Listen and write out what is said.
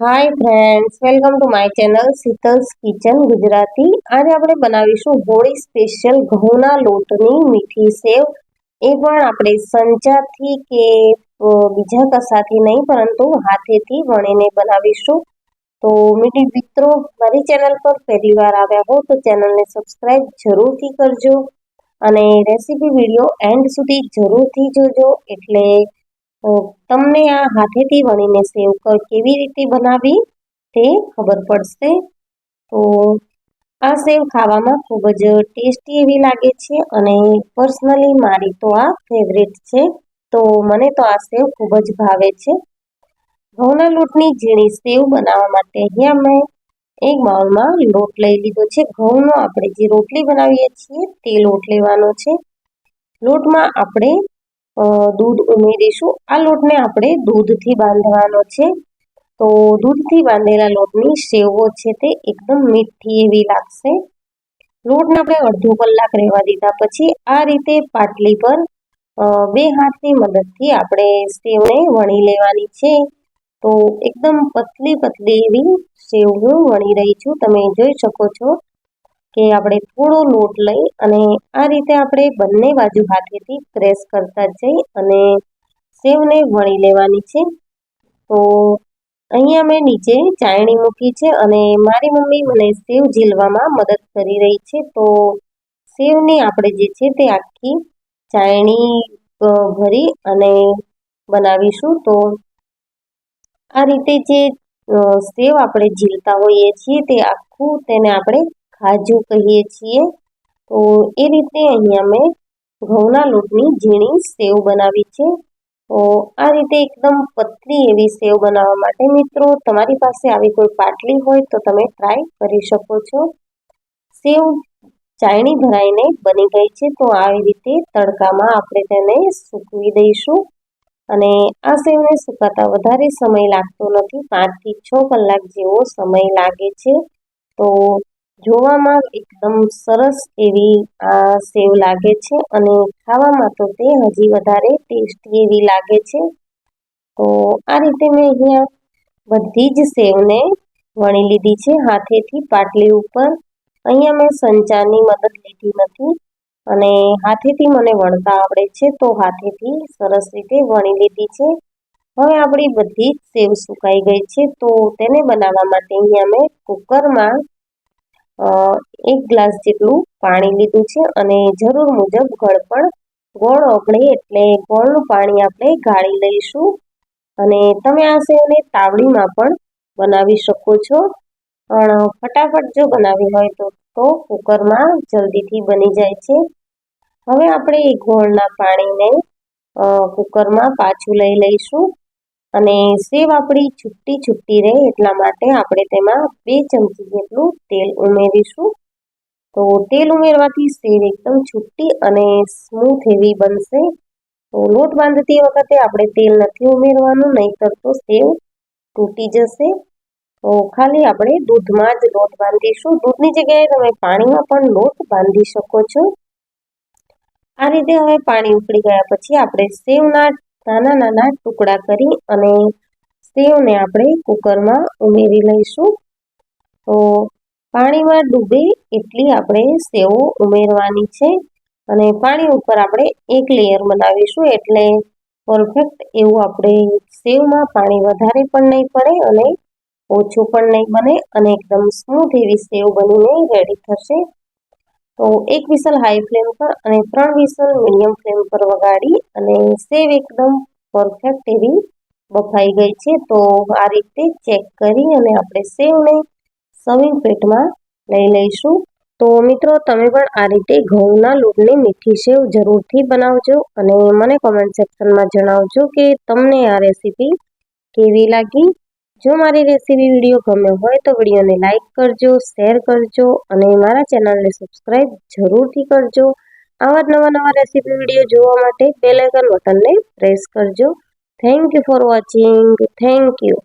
Hi friends welcome to my channel Sheetal's kitchen Gujarati આજે આપણે બનાવીશું હોળી સ્પેશિયલ ઘઉંના લોટની મીઠી સેવ. એ પણ આપણે સંચાથી કે બીજા કશાથી નહીં, પરંતુ હાથેથી વણીને બનાવીશું. તો મીઠી મિત્રો, મારી ચેનલ પર પહેલી વાર આવ્યા હો, તો ચેનલને સબસ્ક્રાઈબ જરૂરથી કરજો. અને રેસીપી વીડિયો એન્ડ સુધી જરૂરથી જોજો, એટલે તમને આ હાથેથી વણીને સેવ કેવી રીતે બનાવી તે ખબર પડશે. તો આ સેવ ખાવામાં ખૂબ જ ટેસ્ટી એવી લાગે છે અને પર્સનલી મારી તો આ ફેવરેટ છે. તો મને તો આ સેવ ખૂબ જ ભાવે છે. ઘઉંના લોટની ઝીણી સેવ બનાવવા માટે અહીંયા મેં એક બાઉલમાં લોટ લઈ લીધો છે. ઘઉંનો આપણે જે રોટલી બનાવીએ છીએ તે લોટ લેવાનો છે. લોટમાં આપણે દૂધ ઉમેરીશું. આ લોટને આપણે દૂધથી બાંધવાનો છે. તો દૂધથી બાંધેલા લોટની સેવો છે તે એકદમ મીઠી એવી લાગશે. લોટને આપણે અડધો કલાક રહેવા દીધા પછી આ રીતે પાટલી પર બે હાથની મદદથી આપણે સેવને વણી લેવાની છે. તો એકદમ પતલી પતલી એવી સેવ હું વણી રહી છું. તમે જોઈ શકો છો કે આપણે થોડો લોટ લઈ અને આ રીતે આપણે બંને બાજુ હાથેથી પ્રેસ કરતા જઈ અને સેવને વણી લેવાની છે. તો અહીંયા મેં નીચે ચાયણી મૂકી છે અને મારી મમ્મી મને સેવ ઝીલવામાં મદદ કરી રહી છે. તો સેવની આપણે જે છે તે આખી ચાયણી ભરી અને બનાવીશું. તો આ રીતે જે સેવ આપણે ઝીલતા હોઈએ છીએ તે આખું તેને આપણે ખાજુ કહીએ છીએ. તો એ રીતે અહીંયા મેં ઘઉંના લોટની ઝીણી સેવ બનાવી છે. તો આ રીતે એકદમ પતલી એવી સેવ બનાવવા માટે મિત્રો તમારી પાસે આવી કોઈ પાટલી હોય તો તમે ટ્રાય કરી શકો છો. સેવ ચાયણી ભરાઈને બની ગઈ છે તો આવી રીતે તડકામાં આપણે તેને સૂકવી દઈશું. અને આ સેવને સુકાતા વધારે સમય લાગતો નથી. પાંચથી છ કલાક જેવો સમય લાગે છે. તો જોવામાં એકદમ સરસ એવી, આ, સેવ લાગે છે અને ખાવામાં તો તે હજી વધારે ટેસ્ટી એવી લાગે છે. તો આ રીતે મેં અહીંયા બધી જ સેવને વણી લીધી છે, હાથેથી પાટલી ઉપર. અહીંયા મેં સંચારની મદદ લીધી નથી અને હાથેથી મને વણતા આવડે છે, તો હાથેથી સરસ રીતે વણી લીધી છે. હવે આપણી બધી જ સેવ સુકાઈ ગઈ છે, તો તેને બનાવવા માટે અહીંયા મેં કુકરમાં એક ગ્લાસ જેટલું પાણી લીધું છે અને જરૂર મુજબ ગળપણ, ગોળ ઓગળે એટલે ગોળનું પાણી આપણે ગાળી લઈશું. અને તમે આ સેવને તાવડીમાં પણ બનાવી શકો છો. પણ ફટાફટ જો બનાવી હોય તો તો કુકરમાં જલ્દીથી બની જાય છે. હવે આપણે એ ગોળના પાણીને કુકરમાં પાછું લઈ લઈશું. અને સેવ આપણી છૂટી છૂટી રહે એટલા માટે આપણે તેમાં બે ચમચી જેટલું તેલ ઉમેરીશું. તો તેલ ઉમેરવાથી સેવ એકદમ છૂટી અને સ્મૂથ એવી બનશે. તો લોટ બાંધતી વખતે આપણે તેલ નથી ઉમેરવાનું, નહીંતર તો સેવ તૂટી જશે. તો ખાલી આપણે દૂધમાં જ લોટ બાંધીશું. દૂધની જગ્યાએ તમે પાણીમાં પણ લોટ બાંધી શકો છો. આ રીતે હવે પાણી ઉકળી ગયા પછી આપણે સેવના નાના નાના ટુકડા કરી અને સેવને આપણે કુકરમાં ઉમેરી લઈશું. તો પાણીમાં ડૂબે એટલી આપણે સેવો ઉમેરવાની છે અને પાણી ઉપર આપણે એક લેયર બનાવીશું એટલે પરફેક્ટ એવું આપણે સેવમાં પાણી વધારે પણ નહીં પડે અને ઓછું પણ નહીં બને અને એકદમ સ્મૂથ એવી સેવ બનીને રેડી થશે. તો એક વિસલ હાઈ ફ્લેમ પર અને ત્રણ વિસલ મીડિયમ ફ્લેમ પર વગાડી અને સેવ એકદમ પરફેક્ટ એવી બફાઈ ગઈ છે. તો આ રીતે ચેક કરી અને આપણે સેવને સવિંગ પેટમાં લઈ લઈશું. તો મિત્રો, તમે પણ આ રીતે ઘઉંના લોટની મીઠી સેવ જરૂરથી બનાવજો અને મને કોમેન્ટ સેક્શનમાં જણાવજો કે તમને આ રેસીપી કેવી લાગી? જો મારી રેસીપી વીડિયો ગમ્યો હોય તો વિડીયોને લાઇક કરજો શેર કરજો અને મારા ચેનલને સબસ્ક્રાઈબ જરૂરથી કરજો. આવા જ નવા નવા રેસીપી વીડિયો જોવા માટે બેલાઇકન બટનને પ્રેસ કરજો. Thank you for watching thank you